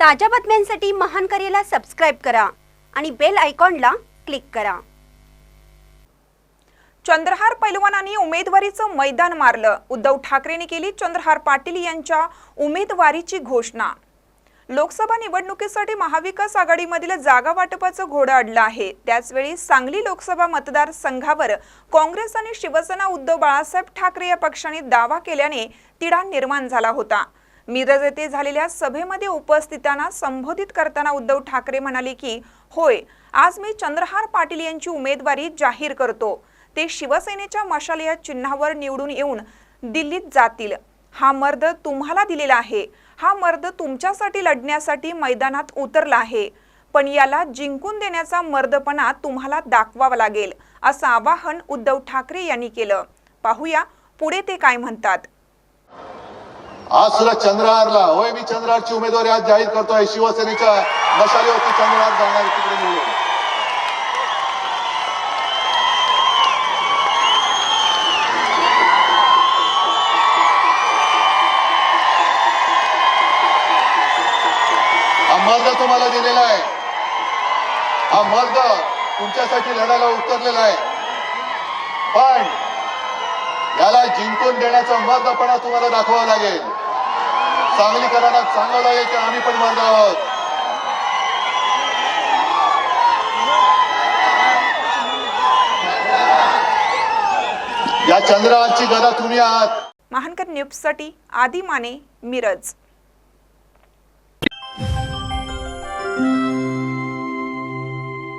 ताज्या बातम्यांसाठी महान करेला सबस्क्राईब करा आणि बेल आयकॉनला क्लिक करा. चंद्रहार पैलवानांनी उमेदवारीचं मैदान मारलं. उद्धव ठाकरेंनी केली चंद्रहार पाटील यांच्या उमेदवारीची घोषणा. लोकसभा निवडणुकीसाठी महाविकास आघाडीमधील जागा वाटपाचं घोडं अडलं आहे. त्याचवेळी सांगली लोकसभा मतदारसंघावर काँग्रेस आणि शिवसेना उद्धव बाळासाहेब ठाकरे या पक्षाने दावा केल्याने तिढा निर्माण झाला होता. मिरज येथे झालेल्या सभेमध्ये उपस्थितांना संबोधित करताना उद्धव ठाकरे म्हणाले की होय आज मी चंद्रहार पाटील यांची उमेदवारी जाहीर करतो. ते शिवसेनेच्या मशाल या चिन्हावर निवडून येऊन दिल्लीत जातील. हा मर्द तुम्हाला दिलेला आहे. हा मर्द तुमच्यासाठी लढण्यासाठी मैदानात उतरला आहे. पण याला जिंकून देण्याचा मर्दपणा तुम्हाला दाखवावा लागेल असं आवाहन उद्धव ठाकरे यांनी केलं. पाहूया पुढे ते काय म्हणतात. आज सुद्धा चंद्रहारला होय मी चंद्रहारची उमेदवारी आज जाहीर करतोय. शिवसेनेच्या मशालीवरती चंद्रहार जाणार तिकडे निवडून. हा मर्द तुम्हाला दिलेला आहे. हा मर्द तुमच्यासाठी लढायला उतरलेला आहे. पण याला जिंकून देण्याचा मर्दपणा तुम्हाला दाखवावा लागेल. सांगलीकरांना सांगावं लागेल की आम्ही पण मर्द आहोत. या चंद्राची गदा तुम्ही आहात. महानकर न्यूजसाठी आदी माने मिरज.